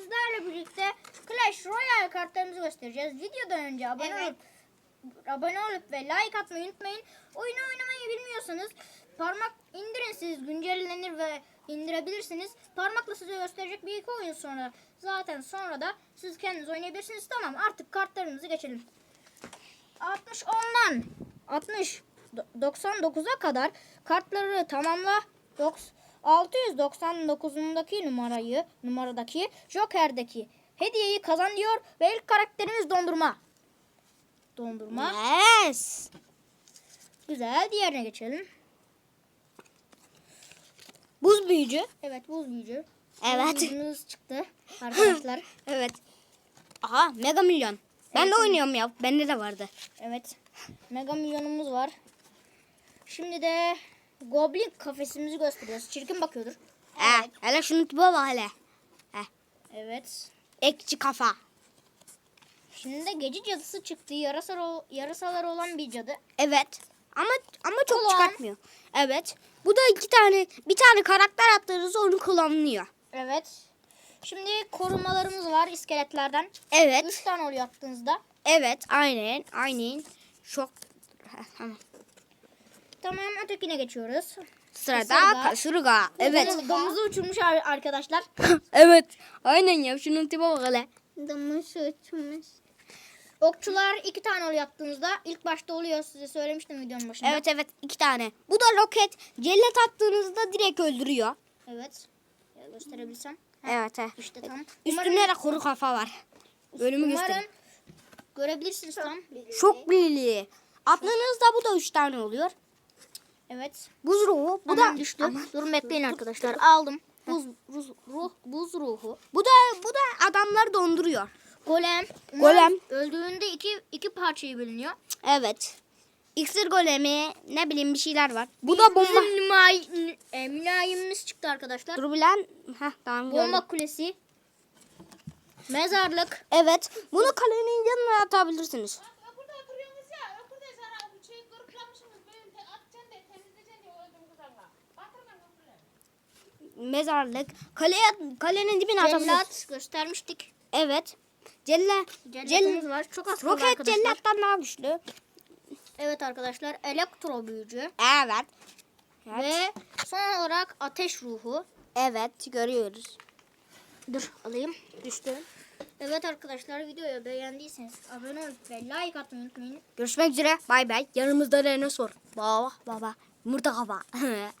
sizlerle birlikte Clash Royale kartlarımızı göstereceğiz. Videodan önce abone Evet. olup abone olup ve like atmayı unutmayın. Oyunu oynamayı bilmiyorsanız parmak indirin siz güncellenir ve indirebilirsiniz. Parmakla size gösterecek bir iki oyun sonra zaten sonra da siz kendiniz oynayabilirsiniz. Tamam artık kartlarımızı geçelim. 60 ondan 60 do- 99'a kadar kartları tamamla. Doks- 699'undaki numarayı numaradaki Joker'deki hediyeyi kazan diyor ve ilk karakterimiz dondurma. Dondurma. Yes. Güzel. Diğerine geçelim. Buz büyücü. Evet buz büyücü. Evet. Buz büyücümüz çıktı arkadaşlar. Evet. Aha Mega Milyon. Ben Evet, de oynuyorum ya. Bende de vardı. evet. Mega milyonumuz var. Şimdi de Goblin kafesimizi gösteriyoruz. Çirkin bakıyordur. He. Hele şunu tipe bak hele. Evet. Ekçi kafa. Şimdi de gece cadısı çıktı. Yarasal, yarasaları olan bir cadı. Evet. Ama ama çok Ulan. çıkartmıyor. Evet. Bu da iki tane bir tane karakter attığınızda onu kullanılıyor. Evet. Şimdi korumalarımız var iskeletlerden. Evet. 3 tane oluyor attığınızda. Evet. Aynen. Aynen. Çok tamam. Tamam ötekine geçiyoruz. Sırada Kasırga. kasırga. Evet. Domuz- Domuzu uçurmuş ar- arkadaşlar. evet. Aynen ya. Şunun tipe bak hele. Domuz uçmuş. Okçular iki tane oluyor attığınızda. İlk başta oluyor size söylemiştim videonun başında. Evet evet iki tane. Bu da roket. Cellat attığınızda direkt öldürüyor. Evet. Ya gösterebilsem. Evet. he. İşte tam. Üstünde de kuru kafa var. Bölümü Umarım göstereyim. görebilirsiniz tam. Çok bilili. Attığınızda bu da üç tane oluyor. Evet. Buz ruhu. Bu Bu da düştü. Durun bekleyin arkadaşlar. Aldım. Buz, buz, ruh, buz ruhu. bu da bu da adamları donduruyor. Golem. Golem. Öldüğünde iki, iki parçaya bölünüyor. Evet. İksir golemi ne bileyim bir şeyler var. Bu da bomba. Bizim nümay, e, mülayimimiz çıktı arkadaşlar. Dur bilen. Heh tamam gördüm. Bomba kulesi. Mezarlık. Evet. Bunu kalenin yanına atabilirsiniz. Mezarlık. Kaleye, kalenin dibine atabilirsiniz. Cellat göstermiştik. Evet. Cella, Cellatımız cell, var. Çok az roket arkadaşlar. cellattan daha güçlü. Evet arkadaşlar. Elektro büyücü. Evet. Ve son olarak ateş ruhu. Evet görüyoruz. Dur alayım. Düştü. Evet arkadaşlar videoyu beğendiyseniz abone olup ve like atmayı unutmayın. Görüşmek üzere. Bay bay. Yanımızda Rene sor. Baba baba. Yumurta kafa.